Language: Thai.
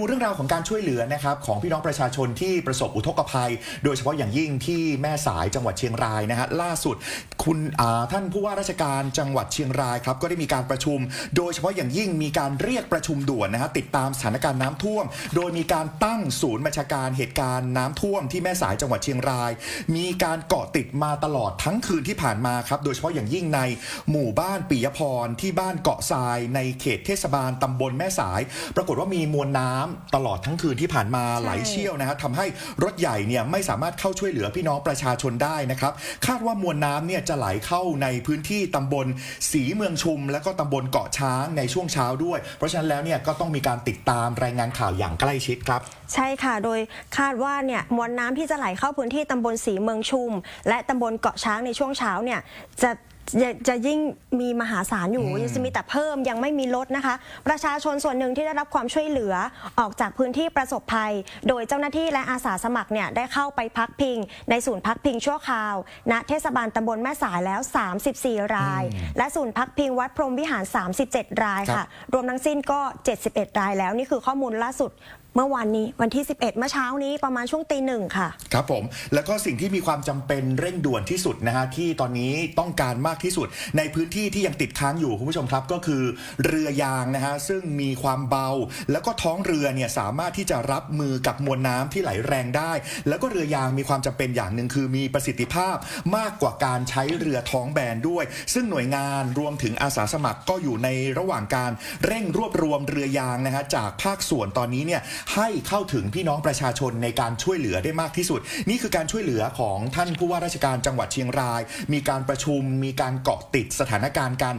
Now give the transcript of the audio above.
ดูเรื่องราวของการช่วยเหลือนะครับของพี่น้องประชาชนที่ประสบอุทกภัย โดยเฉพาะอย่างยิ่งที่แม่สายจังหวัดเชียงรายนะฮะล่าสุดคุณอาท่านผู้ว่าราชการจังหวัดเชียงรายครับก็ได้มีการประชุม โดยเฉพาะอย่างยิ่งมีการเรียกประชุมด่วนนะฮะติดตามสถานการณ์น้ำท่วม โดยมีการตั้งศูนย์บัญชาการเหตุการณ์น้ำท่วมที่แม่สายจังหวัดเชียงราย มีการเกาะติดมาตลอดทั้งคืนที่ผ่านมาครับ โดยเฉพาะอย่างยิ่งในหมู่บ้านปิยพรที่บ้านเกาะทรายในเขตเทศบาลตำบลแม่สาย ปรากฏว่ามีมวลน้ำตลอดทั้งคืนที่ผ่านมาไหลเชี่ยวนะฮะทำให้รถใหญ่เนี่ยไม่สามารถเข้าช่วยเหลือพี่น้องประชาชนได้นะครับ คาดว่ามวลน้ำเนี่ยจะไหลเข้าในพื้นที่ตำบลศรีเมืองชุม และก็ตำบลเกาะช้างในช่วงเช้าด้วย เพราะฉะนั้นแล้วเนี่ยก็ต้องมีการติดตามรายงานข่าวอย่างใกล้ชิดครับ ใช่ค่ะ โดยคาดว่าเนี่ยมวลน้ำที่จะไหลเข้าพื้นที่ตำบลศรีเมืองชุม และตำบลเกาะช้างในช่วงเช้าเนี่ยจะ จะจะยิ่งมีมหาศาลอยู่อืมยังจะมีแต่เพิ่มยังไม่มีลดนะคะ ประชาชนส่วนหนึ่งที่ได้รับความช่วยเหลือออกจากพื้นที่ประสบภัย โดยเจ้าหน้าที่และอาสาสมัครเนี่ยได้เข้าไปพักพิง ในศูนย์พักพิงชั่วคราว ณเทศบาลตำบลแม่สายแล้ว 34 ราย และศูนย์พักพิงวัดพรหมวิหาร 37 รายครัค่ะบรวมทั้งสิ้นก็ 71 รายแล้วนี่คือข้อมูลล่าสุดเมื่อวานนี้วันที่ 11 เมื่อเช้านี้ประมาณช่วงตีหนึ่งค่ะ ครับผม แล้วก็สิ่งที่มีความจำเป็นเร่งด่วนที่สุดนะฮะที่ตอนนี้ต้องการมากที่สุด ในพื้นที่ที่ยังติดค้างอยู่คุณผู้ชมครับ ก็คือเรือยางนะฮะซึ่งมีความเบา แล้วก็ท้องเรือเนี่ยสามารถที่จะรับมือกับมวลน้ำที่ไหลแรงได้ แล้วก็เรือยางมีความจำเป็นอย่างหนึ่งคือมีประสิทธิภาพมากกว่าการใช้เรือท้องแบนด้วย ซึ่งหน่วยงานรวมถึงอาสาสมัครก็อยู่ในระหว่างการเร่งรวบรวมเรือยางนะฮะจากภาคส่วนตอนนี้เนี่ยให้เข้าถึงพี่น้องประชาชนในการช่วยเหลือได้มากที่สุด นี่คือการช่วยเหลือของท่านผู้ว่าราชการจังหวัดเชียงราย มีการประชุมมีการเกาะติดสถานการณ์กัน